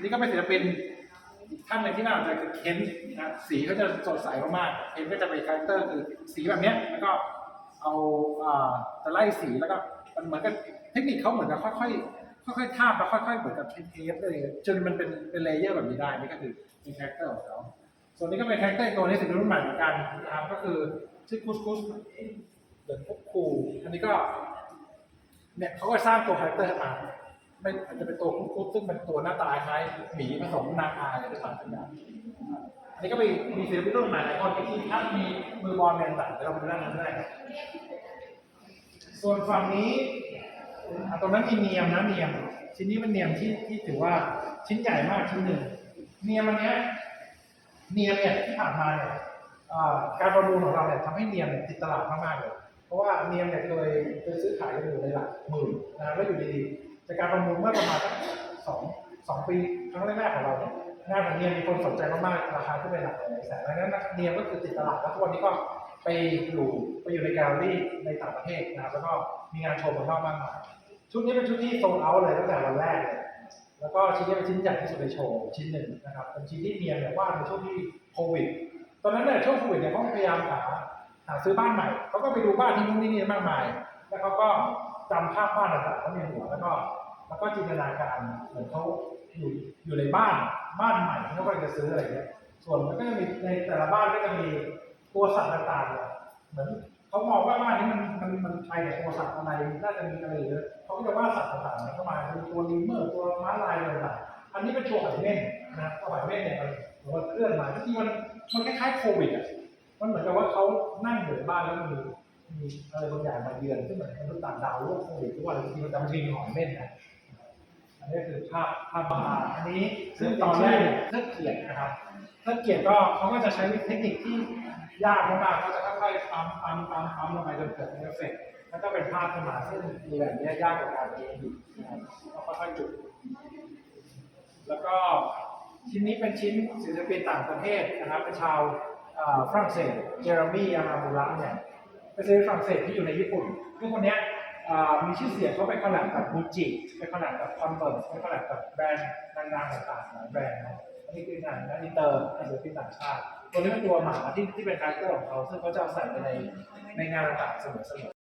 นี่ก็เป็นศิลปินท่านหนึ่งที่น่าสนใจคือเคนนะสีเขาจะสดใสมากๆเคนก็จะเป็นคาแรคเตอร์คือสีแบบเนี้ยแล้วก็เอาอ่าจะไล่สีแล้วก็มันเหมือนกับเทคนิคเขาเหมือนกับค่อยๆค่อยๆทาบแล้วค่อยๆเหมือนกับเทปเลยจนมันเป็นเป็นเลเยอร์แบบนี้ได้นี่ก็คือเป็นคาแรคเตอร์ของเขาส่วนนี้ก็เป็นคาแรคเตอร์อีกตัวนี้ศิลปินรุ่นใหม่เหมือนกันนะครับก็คือชื่อกุสกุสเดอะคุกคูอันนี้ก็เนี่ยเขาก็สร้างตัวคาแรคเตอร์ขึ้นมา ไม่อาจจะเป็นตัวคุกซึ่งเป็นตัวหน้าตาคล้ายหมีผสมนางอาอะไรต่างๆอันนี้ก็มีมีศิลปินรุ่นใหม่หลายคนที่ถ้ามีมือบอลแมนต่างเดี๋ยวเราไปดูด้านนั้นได้ส่วนฝั่งนี้ตรงนั้นมีเนียมนะเนียม ชิ้นนี้เป็นเนียมที่ที่ถือว่าชิ้นใหญ่มากชิ้นหนึ่ง เนียมอันเนี้ยเนียมเนี่ยที่ผ่านมาเนี่ยการประมูลของเราเนี่ยทำให้เนียมติดตลาดมากๆเลย เพราะว่าเนียมเนี่ยเคยเคยซื้อขายกันอยู่ในหลักหมื่นนะแล้วอยู่ดี จากการประมูลเมื่อประมาณสักสองสองปีครั้งแรกๆของเราเนี่ยงานของเนียมมีคนสนใจมากๆราคาขึ้นไปหลักหลายแสนดังนั้นเนียมก็คือติดตลาดแล้วทุกวันนี้ก็ไปอยู่ไปอยู่ในแกลเลอรี่ในต่างประเทศนะครับแล้วก็มีงานโชว์ของนอกมากมายชุดนี้เป็นชุดที่โซลเอาเลยตั้งแต่วันแรกเลยแล้วก็ชิ้นนี้เป็นชิ้นใหญ่ที่สุดในโชว์ชิ้นหนึ่งนะครับเป็นชิ้นที่เนียมเนี่ยวาในช่วงที่โควิดตอนนั้นเนี่ยช่วงโควิดเนี่ยเขาพยายามหาหาซื้อบ้านใหม่เขาก็ไปดูบ้านที่นู่นที่นี่มากมาย แล้วเขาก็ จำภาพบ้านต่างๆเขาในหัวแล้วก็แล้วก็จินตนาการเหมือนเขาอยู่อยู่ในบ้านบ้านใหม่ที่เขากำลังจะซื้ออะไรเงี้ยส่วนมันก็จะมีในแต่ละบ้านก็จะมีตัวสัตว์ต่างๆเนี่ยเหมือนเขามองว่าบ้านนี้มันมันมันไปกับตัวสัตว์อะไรน่าจะมีอะไรเยอะเขาก็จะวาดสัตว์ต่างๆเข้ามาเป็นตัวลิมเมอร์ตัวม้าลายอะไรต่างๆอันนี้เป็นตัวหอยเม่นนะตัวหอยเม่นเนี่ยมันมันเคลื่อนมาที่มันมันคล้ายๆโควิดอะมันเหมือนกับว่าเขานั่งอยู่ในบ้านแล้วมีมี มีอะไรบางอย่างมาเยือนซึ่งเหมือนมนุษย์ต่างดาวโลกโควิดทุกวันจริงๆมันจะมีหอยเม่นนะอันนี้คือภาพภาพบาอันนี้ซึ่งตอนแรกเนี่ยเทิดเกียรตินะครับเทิดเกียรติก็เขาก็จะใช้เทคนิคที่ยากมากๆเขาจะค่อยๆปั๊มปั๊มปั๊มปั๊มลงไปจนเกิดเป็นเอฟเฟกต์แล้วก็เป็นภาพขึ้นมาซึ่งมีแบบนี้ยากกว่าการเรียนอยู่นะครับก็ค่อยๆจุด แล้วก็ชิ้นนี้เป็นชิ้นศิลปินต่างประเทศนะครับเป็นชาวฝรั่งเศสเจอร์มี่ยามามูระเนี่ย เป็นศิลปินฝรั่งเศสที่อยู่ในญี่ปุ่นคือคนเนี้ยมีชื่อเสียงเขาไปคอลแลบกับบูจิไปคอลแลบกับคอนเวิร์สไปคอลแลบกับแบรนด์ดังๆต่างๆหลายแบรนด์นะอันนี้คืองานนะอินเตอร์ศิลปินต่างชาติ ตัวนี้เป็นตัวหมาที่ที่เป็นคาแรคเตอร์ของเขาซึ่งเขาจะเอาใส่ไปในในงานต่างๆเสมอ